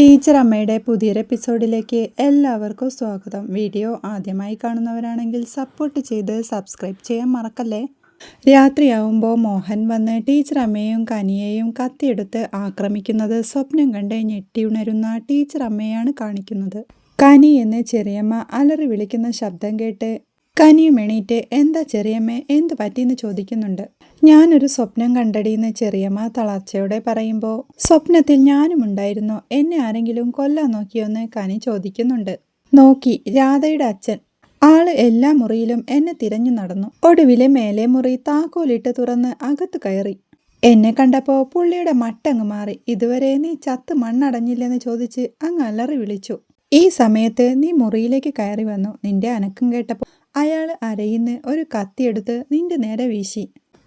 Teacher അമ്മയുടെ പുതിയൊരു എപ്പിസോഡിലേക്ക് എല്ലാവർക്കും സ്വാഗതം. വീഡിയോ ആദ്യമായി കാണുന്നവരാണെങ്കിൽ സപ്പോർട്ട് ചെയ്ത് സബ്സ്ക്രൈബ് ചെയ്യാൻ മറക്കല്ലേ? രാത്രിയാവുമ്പോൾ മോഹൻ വന്ന് ടീച്ചർ അമ്മയെയും കനിയെയും കത്തിയെടുത്ത് ആക്രമിക്കുന്നത് സ്വപ്നം കണ്ട് ഞെട്ടിയുണരുന്ന ടീച്ചർ അമ്മയാണ് കാണിക്കുന്നത്. കനി എന്ന് ചെറിയമ്മ അലറി വിളിക്കുന്ന ശബ്ദം കേട്ട് കനിയും എണീറ്റ് എന്താ ചെറിയമ്മേ എന്ത് പറ്റിയെന്ന് ചോദിക്കുന്നുണ്ട്. ഞാനൊരു സ്വപ്നം കണ്ടടിയെന്ന് ചെറിയമ്മ തളർച്ചയോടെ പറയുമ്പോൾ സ്വപ്നത്തിൽ ഞാനും ഉണ്ടായിരുന്നു. എന്നെ ആരെങ്കിലും കൊല്ലാൻ നോക്കിയോന്ന് കനി ചോദിക്കുന്നുണ്ട്. നോക്കി രാധയുടെ അച്ഛൻ. ആൾ എല്ലാ മുറിയിലും എന്നെ തിരഞ്ഞു നടന്നു. ഒടുവിലെ മേലെ മുറി താക്കോലിട്ട് തുറന്ന് അകത്ത് കയറി. എന്നെ കണ്ടപ്പോൾ പുള്ളിയുടെ മട്ടങ്ങ് മാറി. ഇതുവരെ നീ ചത്ത് മണ്ണടഞ്ഞില്ലെന്ന് ചോദിച്ച് അങ്ങ് അലറി വിളിച്ചു. ഈ സമയത്ത് നീ മുറിയിലേക്ക് കയറി വന്നു. നിന്റെ അനക്കം കേട്ടപ്പോൾ അയാൾ അരയിന്ന് ഒരു കത്തിയെടുത്ത് നിന്റെ നേരെ വീശി.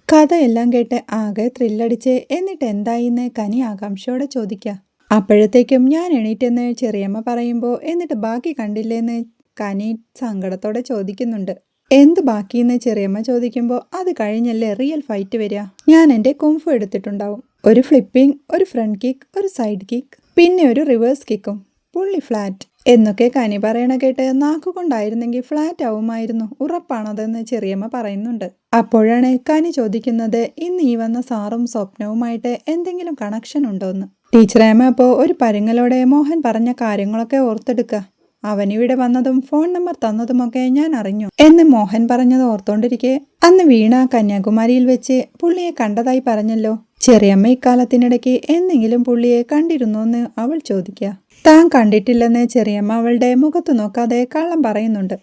കഥയെല്ലാം കേട്ട് ആകെ ത്രില്ലടിച്ച് എന്നിട്ട് എന്തായിന്ന് കനി ആകാംക്ഷയോടെ ചോദിക്കുക അപ്പോഴത്തേക്കും ഞാൻ എണീറ്റെന്ന് ചെറിയമ്മ പറയുമ്പോൾ എന്നിട്ട് ബാക്കി കണ്ടില്ലേന്ന് കനി സങ്കടത്തോടെ ചോദിക്കുന്നുണ്ട്. എന്ത് ബാക്കിയെന്ന് ചെറിയമ്മ ചോദിക്കുമ്പോൾ അത് കഴിഞ്ഞല്ലേ റിയൽ ഫൈറ്റ് വരിക ഞാൻ എന്റെ കുംഫു എടുത്തിട്ടുണ്ടാവും. ഒരു ഫ്ലിപ്പിംഗ് ഒരു ഫ്രണ്ട് കിക്ക് ഒരു സൈഡ് കിക്ക് പിന്നെ ഒരു റിവേഴ്സ് കിക്കും പുള്ളി ഫ്ലാറ്റ് എന്നൊക്കെ കനി പറയണ കേട്ട് നാക്കുകൊണ്ടായിരുന്നെങ്കിൽ ഫ്ലാറ്റ് ആവുമായിരുന്നു. ഉറപ്പാണതെന്ന് ചെറിയമ്മ പറയുന്നുണ്ട്. അപ്പോഴാണ് കനി ചോദിക്കുന്നത് ഇന്ന് ഈ വന്ന സാറും സ്വപ്നവുമായിട്ട് എന്തെങ്കിലും കണക്ഷൻ ഉണ്ടോന്ന്? ടീച്ചറേമ്മ അപ്പോൾ ഒരു പരുങ്ങലോടെ മോഹൻ പറഞ്ഞ കാര്യങ്ങളൊക്കെ ഓർത്തെടുക്കുക അവനിവിടെ വന്നതും ഫോൺ നമ്പർ തന്നതുമൊക്കെ ഞാൻ അറിഞ്ഞു. എന്ന് മോഹൻ പറഞ്ഞത് ഓർത്തോണ്ടിരിക്കെ അന്ന് വീണ കന്യാകുമാരിയിൽ വെച്ച് പുള്ളിയെ കണ്ടതായി പറഞ്ഞല്ലോ. ചെറിയമ്മ ഇക്കാലത്തിനിടയ്ക്ക് എന്തെങ്കിലും പുള്ളിയെ കണ്ടിരുന്നോന്ന് അവൾ ചോദിക്കുക താൻ കണ്ടിട്ടില്ലെന്ന് ചെറിയമ്മ അവളുടെ മുഖത്ത് നോക്കാതെ കള്ളം പറയുന്നുണ്ട്.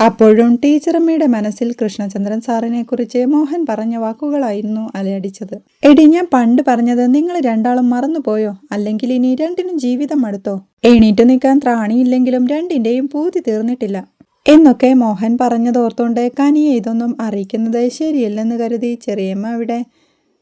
അപ്പോഴും ടീച്ചറമ്മയുടെ മനസ്സിൽ കൃഷ്ണചന്ദ്രൻ സാറിനെ കുറിച്ച് മോഹൻ പറഞ്ഞ വാക്കുകളായിരുന്നു അലയടിച്ചത്. എടി ഞാൻ പണ്ട് പറഞ്ഞത് നിങ്ങൾ രണ്ടാളും മറന്നുപോയോ? അല്ലെങ്കിൽ ഇനി രണ്ടിനും ജീവിതം അടുത്തോ? എണീറ്റ് നിൽക്കാൻ ത്രാണിയില്ലെങ്കിലും രണ്ടിന്റെയും പൂതി തീർന്നിട്ടില്ല. എന്നൊക്കെ മോഹൻ പറഞ്ഞതോർത്തോണ്ട് കനിയെ ഇതൊന്നും അറിയിക്കുന്നത് ശരിയല്ലെന്ന് കരുതി ചെറിയമ്മ അവിടെ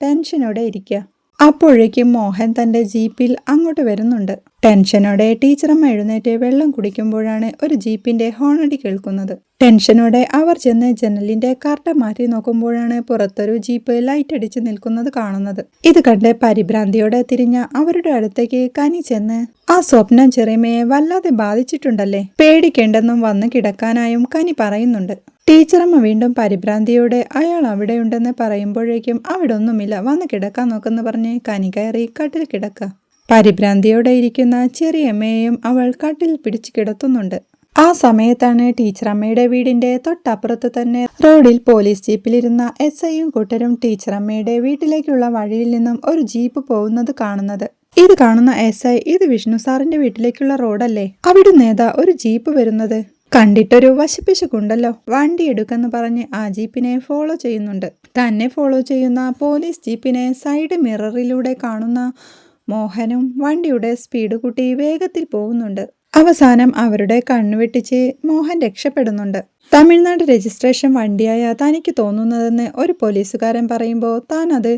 ടെൻഷനോടെ ഇരിക്കുക അപ്പോഴേക്കും മോഹൻ തന്റെ ജീപ്പിൽ അങ്ങോട്ട് വരുന്നുണ്ട്. ടെൻഷനോടെ ടീച്ചറമ്മ എഴുന്നേറ്റ് വെള്ളം കുടിക്കുമ്പോഴാണ് ഒരു ജീപ്പിന്റെ ഹോണടി കേൾക്കുന്നത്. ടെൻഷനോടെ അവർ ചെന്ന് ജനലിന്റെ കർട്ട മാറ്റി നോക്കുമ്പോഴാണ് പുറത്തൊരു ജീപ്പ് ലൈറ്റ് അടിച്ച് നിൽക്കുന്നത് കാണുന്നത്. ഇത് കണ്ട് പരിഭ്രാന്തിയോടെ തിരിഞ്ഞ അവരുടെ അടുത്തേക്ക് കനി ചെന്ന് ആ സ്വപ്നം ചെറിയമയെ വല്ലാതെ ബാധിച്ചിട്ടുണ്ടല്ലേ? പേടിക്കേണ്ടെന്നും വന്ന് കിടക്കാനായും കനി പറയുന്നുണ്ട്. ടീച്ചറമ്മ വീണ്ടും പരിഭ്രാന്തിയോടെ അയാൾ അവിടെയുണ്ടെന്ന് പറയുമ്പോഴേക്കും അവിടെ ഒന്നുമില്ല വന്ന് കിടക്കാൻ നോക്കെന്ന് പറഞ്ഞ് കനി കയറി കട്ടിൽ കിടക്ക പരിഭ്രാന്തിയോടെ ഇരിക്കുന്ന ചെറിയമ്മയെയും അവൾ കട്ടിൽ പിടിച്ചു കിടത്തുന്നുണ്ട്. ആ സമയത്താണ് ടീച്ചർ അമ്മയുടെ വീടിന്റെ തൊട്ടപ്പുറത്ത് തന്നെ റോഡിൽ പോലീസ് ജീപ്പിലിരുന്ന എസ് ഐയും കൂട്ടരും ടീച്ചറമ്മയുടെ വീട്ടിലേക്കുള്ള വഴിയിൽ നിന്നും ഒരു ജീപ്പ് പോകുന്നത് കാണുന്നത്. ഇത് കാണുന്ന എസ് ഐ ഇത് വിഷ്ണു സാറിന്റെ വീട്ടിലേക്കുള്ള റോഡല്ലേ? അവിടെ നേതാ ഒരു ജീപ്പ് വരുന്നത്? കണ്ടിട്ടൊരു കൊണ്ടല്ലോ. വണ്ടി എടുക്കെന്ന് പറഞ്ഞ് ആ ജീപ്പിനെ ഫോളോ ചെയ്യുന്നുണ്ട്. തന്നെ ഫോളോ ചെയ്യുന്ന പോലീസ് ജീപ്പിനെ സൈഡ് മിററിലൂടെ കാണുന്ന മോഹനും വണ്ടിയുടെ സ്പീഡ് കൂട്ടി വേഗത്തിൽ പോകുന്നുണ്ട്. അവസാനം അവരുടെ കണ്ണുവെട്ടിച്ച് മോഹൻ രക്ഷപ്പെടുന്നുണ്ട്. തമിഴ്നാട് രജിസ്ട്രേഷൻ വണ്ടിയായ തനിക്ക് തോന്നുന്നതെന്ന് ഒരു പോലീസുകാരൻ പറയുമ്പോൾ താൻ അത്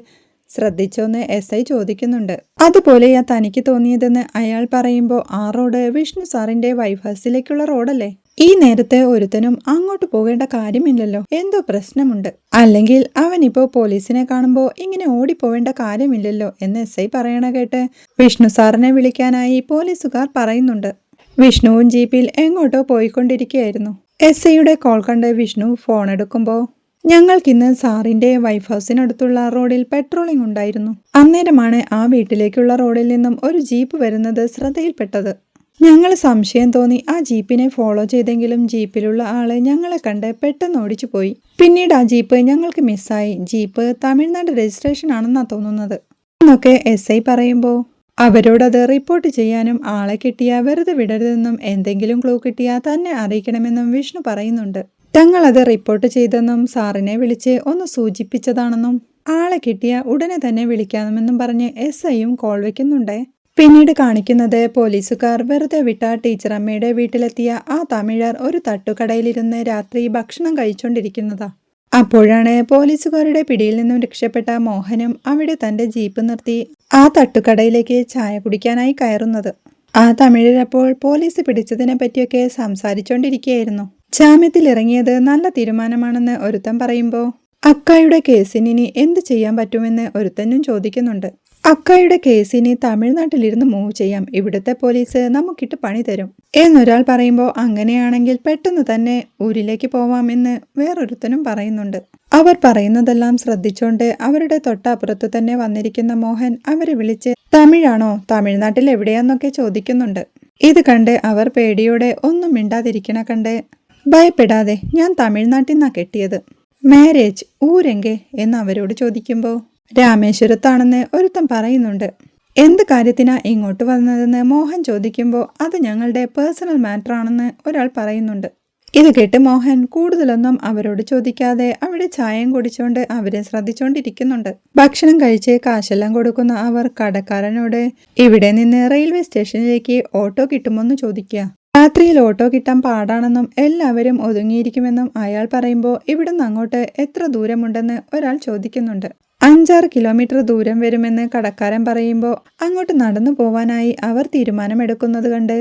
ശ്രദ്ധിച്ചോന്ന് എസ് ഐ ചോദിക്കുന്നുണ്ട്. അതുപോലെയാ തനിക്ക് തോന്നിയതെന്ന് അയാൾ പറയുമ്പോൾ ആ റോഡ് വിഷ്ണു സാറിന്റെ വൈഫ് ഹൗസിലേക്കുള്ള റോഡല്ലേ? ഈ നേരത്തെ ഒരുത്തനും അങ്ങോട്ട് പോകേണ്ട കാര്യമില്ലല്ലോ. എന്തോ പ്രശ്നമുണ്ട്. അല്ലെങ്കിൽ അവൻ ഇപ്പോ പോലീസിനെ കാണുമ്പോൾ ഇങ്ങനെ ഓടിപ്പോവേണ്ട കാര്യമില്ലല്ലോ എന്ന് എസ് ഐ പറയണ കേട്ട് വിഷ്ണു സാറിനെ വിളിക്കാനായി പോലീസുകാർ പറയുന്നുണ്ട്. വിഷ്ണുവും ജീപ്പിൽ എങ്ങോട്ടോ പോയിക്കൊണ്ടിരിക്കുകയായിരുന്നു. എസ് ഐയുടെ കോൾ കണ്ട് വിഷ്ണു ഫോൺ എടുക്കുമ്പോൾ ഞങ്ങൾക്കിന്ന് സാറിന്റെ വൈഫ് ഹൗസിനടുത്തുള്ള റോഡിൽ പെട്രോളിംഗ് ഉണ്ടായിരുന്നു. അന്നേരമാണ് ആ വീട്ടിലേക്കുള്ള റോഡിൽ നിന്നും ഒരു ജീപ്പ് വരുന്നത് ശ്രദ്ധയിൽപ്പെട്ടത്. ഞങ്ങൾ സംശയം തോന്നി. ആ ജീപ്പിനെ ഫോളോ ചെയ്തെങ്കിലും ജീപ്പിലുള്ള ആൾ ഞങ്ങളെ കണ്ട് പെട്ടെന്ന് ഓടിച്ചു പോയി. പിന്നീട് ആ ജീപ്പ് ഞങ്ങൾക്ക് മിസ്സായി ജീപ്പ് തമിഴ്നാട് രജിസ്ട്രേഷൻ ആണെന്നാ തോന്നുന്നത്. എന്നൊക്കെ എസ് ഐ പറയുമ്പോൾ അവരോടത് റിപ്പോർട്ട് ചെയ്യാനും ആളെ കിട്ടിയ വെറുതെ വിടരുതെന്നും എന്തെങ്കിലും ക്ലൂ കിട്ടിയാൽ തന്നെ അറിയിക്കണമെന്നും വിഷ്ണു പറയുന്നുണ്ട്. തങ്ങളത് റിപ്പോർട്ട് ചെയ്തെന്നും സാറിനെ വിളിച്ച് ഒന്ന് സൂചിപ്പിച്ചതാണെന്നും ആളെ കിട്ടിയ ഉടനെ തന്നെ വിളിക്കാമെന്നും പറഞ്ഞ് എസ് ഐയും കോൾ വയ്ക്കുന്നുണ്ടേ പിന്നീട് കാണിക്കുന്നത് പോലീസുകാർ വെറുതെ വിട്ട ടീച്ചർ അമ്മയുടെ വീട്ടിലെത്തിയ ആ തമിഴർ ഒരു തട്ടുകടയിലിരുന്ന് രാത്രി ഭക്ഷണം കഴിച്ചുകൊണ്ടിരിക്കുന്നതാ അപ്പോഴാണ് പോലീസുകാരുടെ പിടിയിൽ നിന്നും രക്ഷപ്പെട്ട മോഹനും അവിടെ തന്റെ ജീപ്പ് നിർത്തി ആ തട്ടുകടയിലേക്ക് ചായ കുടിക്കാനായി കയറുന്നത്. ആ തമിഴരപ്പോൾ പോലീസ് പിടിച്ചതിനെ പറ്റിയൊക്കെ സംസാരിച്ചുകൊണ്ടിരിക്കുകയായിരുന്നു ജാമ്യത്തിൽ ഇറങ്ങിയത് നല്ല തീരുമാനമാണെന്ന് ഒരുത്തം പറയുമ്പോൾ അക്കായുടെ കേസിന് എന്ത് ചെയ്യാൻ പറ്റുമെന്ന് ഒരുത്തനും ചോദിക്കുന്നുണ്ട്. അക്കായുടെ കേസിന് തമിഴ്നാട്ടിലിരുന്ന് മൂവ് ചെയ്യാം. ഇവിടുത്തെ പോലീസ് നമുക്കിട്ട് പണി തരും. എന്നൊരാൾ പറയുമ്പോൾ അങ്ങനെയാണെങ്കിൽ പെട്ടെന്ന് തന്നെ ഊരിലേക്ക് പോവാമെന്ന് വേറൊരുത്തനും പറയുന്നുണ്ട്. അവർ പറയുന്നതെല്ലാം ശ്രദ്ധിച്ചുകൊണ്ട് അവരുടെ തൊട്ടപ്പുറത്ത് തന്നെ വന്നിരിക്കുന്ന മോഹൻ അവരെ വിളിച്ച് തമിഴാണോ? തമിഴ്നാട്ടിൽ എവിടെയാന്നൊക്കെ ചോദിക്കുന്നുണ്ട്. ഇത് കണ്ട് അവർ പേടിയോടെ ഒന്നും മിണ്ടാതിരിക്കണ കണ്ട് ഭയപ്പെടാതെ ഞാൻ തമിഴ്നാട്ടിൽ നിന്നാണ് കെട്ടിയത്. മാരേജ് ഊരെങ്കെ എന്ന് അവരോട് ചോദിക്കുമ്പോൾ രാമേശ്വരത്താണെന്ന് ഒരുത്തൻ പറയുന്നുണ്ട്. എന്ത് കാര്യത്തിനാ ഇങ്ങോട്ട് വന്നതെന്ന് മോഹൻ ചോദിക്കുമ്പോൾ അത് ഞങ്ങളുടെ പേഴ്സണൽ മാറ്ററാണെന്ന് ഒരാൾ പറയുന്നുണ്ട്. ഇത് കേട്ട് മോഹൻ കൂടുതലൊന്നും അവരോട് ചോദിക്കാതെ അവിടെ ചായം കുടിച്ചുകൊണ്ട് അവരെ ശ്രദ്ധിച്ചുകൊണ്ടിരിക്കുന്നുണ്ട് ഭക്ഷണം കഴിച്ച് കാശെല്ലാം കൊടുക്കുന്ന അവർ കടക്കാരനോട് ഇവിടെ നിന്ന് റെയിൽവേ സ്റ്റേഷനിലേക്ക് ഓട്ടോ കിട്ടുമോന്ന് ചോദിക്കുക രാത്രിയിൽ ഓട്ടോ കിട്ടാൻ പാടാണെന്നും എല്ലാവരും ഒതുങ്ങിയിരിക്കുമെന്നും അയാൾ പറയുമ്പോൾ ഇവിടുന്ന് അങ്ങോട്ട് എത്ര ദൂരമുണ്ടെന്ന് ഒരാൾ ചോദിക്കുന്നുണ്ട്. അഞ്ചാറ് കിലോമീറ്റർ ദൂരം വരുമെന്ന് കടക്കാരൻ പറയുമ്പോൾ അങ്ങോട്ട് നടന്നു പോവാനായി അവർ തീരുമാനമെടുക്കുന്നത് കണ്ട്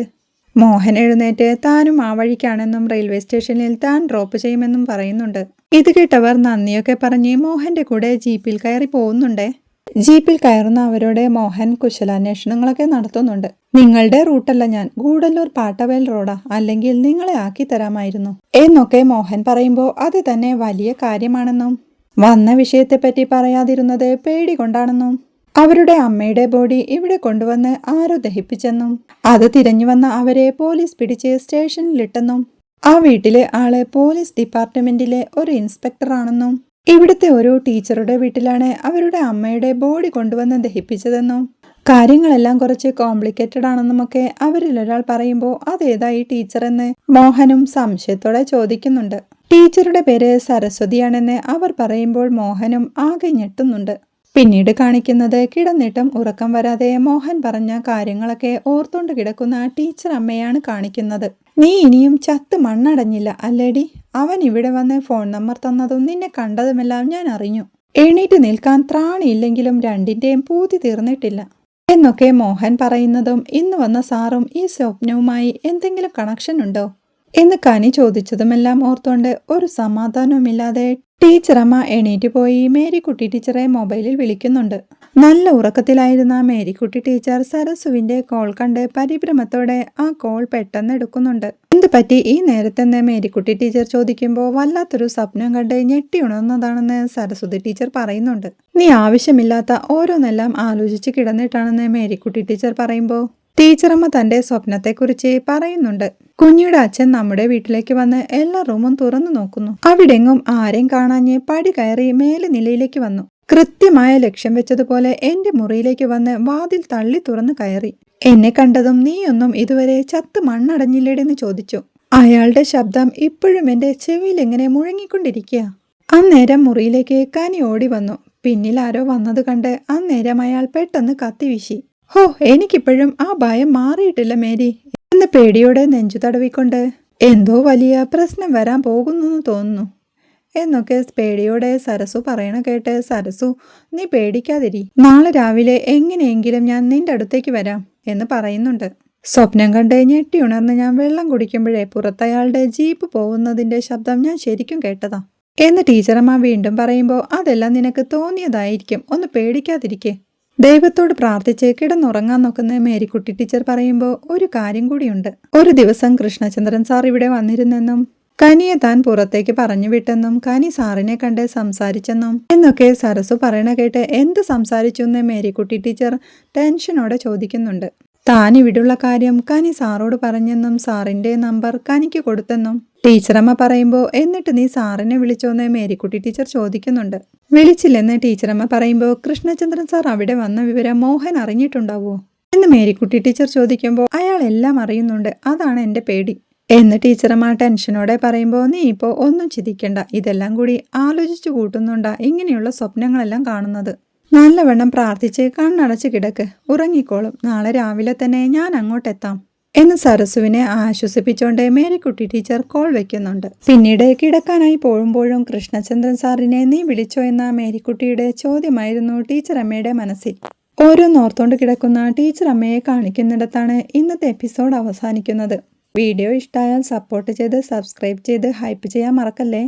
മോഹൻ എഴുന്നേറ്റ് താനും ആ വഴിക്കാണെന്നും റെയിൽവേ സ്റ്റേഷനിൽ താൻ ഡ്രോപ്പ് ചെയ്യുമെന്നും പറയുന്നുണ്ട്. ഇത് കേട്ടവർ നന്ദിയൊക്കെ പറഞ്ഞ് മോഹന്റെ കൂടെ ജീപ്പിൽ കയറി പോകുന്നുണ്ടേ? ജീപ്പിൽ കയറുന്ന അവരുടെ മോഹൻ കുശലാന്വേഷണങ്ങളൊക്കെ നടത്തുന്നുണ്ട്. നിങ്ങളുടെ റൂട്ടല്ല ഞാൻ. ഗൂഡല്ലൂർ പാട്ടവേൽ റോഡാ. അല്ലെങ്കിൽ നിങ്ങളെ ആക്കി തരാമായിരുന്നു. എന്നൊക്കെ മോഹൻ പറയുമ്പോൾ അത് തന്നെ വലിയ കാര്യമാണെന്നും വന്ന വിഷയത്തെപ്പറ്റി പറയാതിരുന്നത് പേടി കൊണ്ടാണെന്നും അവരുടെ അമ്മയുടെ ബോഡി ഇവിടെ കൊണ്ടുവന്ന് ആരോ ദഹിപ്പിച്ചെന്നും അത് തിരഞ്ഞു വന്ന അവരെ പോലീസ് പിടിച്ച് സ്റ്റേഷനിലിട്ടെന്നും ആ വീട്ടിലെ ആൾ പോലീസ് ഡിപ്പാർട്ട്മെന്റിലെ ഒരു ഇൻസ്പെക്ടറാണെന്നും ഇവിടുത്തെ ഒരു ടീച്ചറുടെ വീട്ടിലാണ് അവരുടെ അമ്മയുടെ ബോഡി കൊണ്ടുവന്ന് ദഹിപ്പിച്ചതെന്നും കാര്യങ്ങളെല്ലാം കുറച്ച് കോംപ്ലിക്കേറ്റഡ് ആണെന്നുമൊക്കെ അവരിൽ ഒരാൾ പറയുമ്പോൾ അതേതായി ടീച്ചർ എന്ന് മോഹനും സംശയത്തോടെ ചോദിക്കുന്നുണ്ട്. ടീച്ചറുടെ പേര് സരസ്വതിയാണെന്ന് അവർ പറയുമ്പോൾ മോഹനും ആകെ ഞെട്ടുന്നുണ്ട്. പിന്നീട് കാണിക്കുന്നത് കിടന്നിട്ടും ഉറക്കം വരാതെ മോഹൻ പറഞ്ഞ കാര്യങ്ങളൊക്കെ ഓർത്തോണ്ട് കിടക്കുന്ന ടീച്ചർ അമ്മയാണ് കാണിക്കുന്നത്. നീ ഇനിയും ചത്ത് മണ്ണടഞ്ഞില്ല അല്ലേടി? അവൻ ഇവിടെ വന്ന് ഫോൺ നമ്പർ തന്നതും നിന്നെ കണ്ടതുമെല്ലാം ഞാൻ അറിഞ്ഞു. എണീറ്റ് നിൽക്കാൻ ത്രാണിയില്ലെങ്കിലും രണ്ടിന്റെയും പൂതി തീർന്നിട്ടില്ല. എന്നൊക്കെ മോഹൻ പറയുന്നതും ഇന്ന് വന്ന സാറും ഈ സ്വപ്നവുമായി എന്തെങ്കിലും കണക്ഷൻ ഉണ്ടോ? എന്ന് കനി ചോദിച്ചതുമെല്ലാം ഓർത്തോണ്ട് ഒരു സമാധാനവുമില്ലാതെ ടീച്ചറമ്മ എണീറ്റ് പോയി മേരിക്കുട്ടി ടീച്ചറെ മൊബൈലിൽ വിളിക്കുന്നുണ്ട്. നല്ല ഉറക്കത്തിലായിരുന്ന മേരിക്കുട്ടി ടീച്ചർ സരസുവിന്റെ കോൾ കണ്ട് പരിഭ്രമത്തോടെ ആ കോൾ പെട്ടെന്ന് എടുക്കുന്നുണ്ട് എന്ത് പറ്റി? ഈ നേരത്തെന്ന് മേരിക്കുട്ടി ടീച്ചർ ചോദിക്കുമ്പോൾ വല്ലാത്തൊരു സ്വപ്നം കണ്ട് ഞെട്ടി ഉണർന്നതാണെന്ന് സരസ്വതി ടീച്ചർ പറയുന്നുണ്ട്. നീ ആവശ്യമില്ലാത്ത ഓരോന്നെല്ലാം ആലോചിച്ച് കിടന്നിട്ടാണെന്ന് മേരിക്കുട്ടി ടീച്ചർ പറയുമ്പോൾ ടീച്ചറമ്മ തന്റെ സ്വപ്നത്തെക്കുറിച്ച് പറയുന്നുണ്ട്. കുഞ്ഞിയുടെ അച്ഛൻ നമ്മുടെ വീട്ടിലേക്ക് വന്ന് എല്ലാ റൂമും തുറന്നു നോക്കുന്നു. അവിടെങ്ങും ആരെയും കാണാഞ്ഞ് പടി കയറി മേലെ നിലയിലേക്ക് വന്നു. കൃത്യമായ ലക്ഷ്യം വെച്ചതുപോലെ എന്റെ മുറിയിലേക്ക് വന്ന് വാതിൽ തള്ളി തുറന്നു കയറി. എന്നെ കണ്ടതും നീയൊന്നും ഇതുവരെ ചത്ത് മണ്ണടഞ്ഞില്ലേടെന്ന് ചോദിച്ചു. അയാളുടെ ശബ്ദം ഇപ്പോഴും എന്റെ ചെവിയിൽ എങ്ങനെ മുഴങ്ങിക്കൊണ്ടിരിക്കുക? അന്നേരം മുറിയിലേക്ക് കനി ഓടി വന്നു. പിന്നിൽ ആരോ വന്നത് കണ്ട് അന്നേരം അയാൾ പെട്ടെന്ന് കത്തിവീശി ഹോ എനിക്കിപ്പോഴും ആ ഭയം മാറിയിട്ടില്ല മേരി. എന്ന പേടിയോടെ നെഞ്ചു തടവിക്കൊണ്ട് എന്തോ വലിയ പ്രശ്നം വരാൻ പോകുന്നു തോന്നുന്നു. എന്നൊക്കെ പേടിയോടെ സരസു പറയണ കേട്ട് സരസു നീ പേടിക്കാതിരി. നാളെ രാവിലെ എങ്ങനെയെങ്കിലും ഞാൻ നിന്റെ അടുത്തേക്ക് വരാം എന്ന് പറയുന്നുണ്ട്. സ്വപ്നം കണ്ട് ഞെട്ടി ഉണർന്ന് ഞാൻ വെള്ളം കുടിക്കുമ്പോഴേ പുറത്തയാളുടെ ജീപ്പ് പോകുന്നതിന്റെ ശബ്ദം ഞാൻ ശരിക്കും കേട്ടതാ. എന്ന് ടീച്ചറമ്മ വീണ്ടും പറയുമ്പോൾ അതെല്ലാം നിനക്ക് തോന്നിയതായിരിക്കും. ഒന്ന് പേടിക്കാതിരിക്കേ. ദൈവത്തോട് പ്രാർത്ഥിച്ച് കിടന്നുറങ്ങാൻ നോക്കുന്ന മേരിക്കുട്ടി ടീച്ചർ പറയുമ്പോൾ ഒരു കാര്യം കൂടിയുണ്ട്. ഒരു ദിവസം കൃഷ്ണചന്ദ്രൻ സാർ ഇവിടെ വന്നിരുന്നെന്നും കനിയെ താൻ പുറത്തേക്ക് പറഞ്ഞു വിട്ടെന്നും കനി സാറിനെ കണ്ട് സംസാരിച്ചെന്നും എന്നൊക്കെ സരസു പറയണ കേട്ട് എന്ത് സംസാരിച്ചു എന്ന് മേരിക്കുട്ടി ടീച്ചർ ടെൻഷനോടെ ചോദിക്കുന്നുണ്ട്. താൻ ഇവിടുള്ള കാര്യം കനി സാറോട് പറഞ്ഞെന്നും സാറിന്റെ നമ്പർ കനിക്ക് കൊടുത്തെന്നും ടീച്ചറമ്മ പറയുമ്പോൾ എന്നിട്ട് നീ സാറിനെ വിളിച്ചോന്ന് മേരിക്കുട്ടി ടീച്ചർ ചോദിക്കുന്നുണ്ട്. വിളിച്ചില്ലെന്ന് ടീച്ചറമ്മ പറയുമ്പോൾ കൃഷ്ണചന്ദ്രൻ സാർ അവിടെ വന്ന വിവരം മോഹൻ അറിഞ്ഞിട്ടുണ്ടാവോ? എന്ന് മേരിക്കുട്ടി ടീച്ചർ ചോദിക്കുമ്പോൾ അയാൾ എല്ലാം അറിയുന്നുണ്ട് അതാണ് എന്റെ പേടി. എന്ന് ടീച്ചറമ്മ ടെൻഷനോടെ പറയുമ്പോൾ നീ ഇപ്പോൾ ഒന്നും ചിന്തിക്കണ്ട ഇതെല്ലാം കൂടി ആലോചിച്ചു കൂട്ടുന്നുണ്ടാ ഇങ്ങനെയുള്ള സ്വപ്നങ്ങളെല്ലാം കാണുന്നത്. നല്ലവണ്ണം പ്രാർത്ഥിച്ച് കണ്ണടച്ച് കിടക്ക്. ഉറങ്ങിക്കോളും. നാളെ രാവിലെ തന്നെ ഞാൻ അങ്ങോട്ടെത്താം എന്ന് സരസുവിനെ ആശ്വസിപ്പിച്ചുകൊണ്ട് മേരിക്കുട്ടി ടീച്ചർ കോൾ വെക്കുന്നുണ്ട്. പിന്നീട് കിടക്കാനായി പോകുമ്പോഴും കൃഷ്ണചന്ദ്രൻ സാറിനെ നീ വിളിച്ചോ എന്ന മേരിക്കുട്ടിയുടെ ചോദ്യമായിരുന്നു ടീച്ചർ അമ്മയുടെ മനസ്സിൽ. ഓരോന്നോർത്തോണ്ട് കിടക്കുന്ന ടീച്ചർ അമ്മയെ കാണിക്കുന്നിടത്താണ് ഇന്നത്തെ എപ്പിസോഡ് അവസാനിക്കുന്നത്. വീഡിയോ ഇഷ്ടമായാൽ സപ്പോർട്ട് ചെയ്ത് സബ്സ്ക്രൈബ് ചെയ്ത് ഹൈപ്പ് ചെയ്യാൻ മറക്കല്ലേ?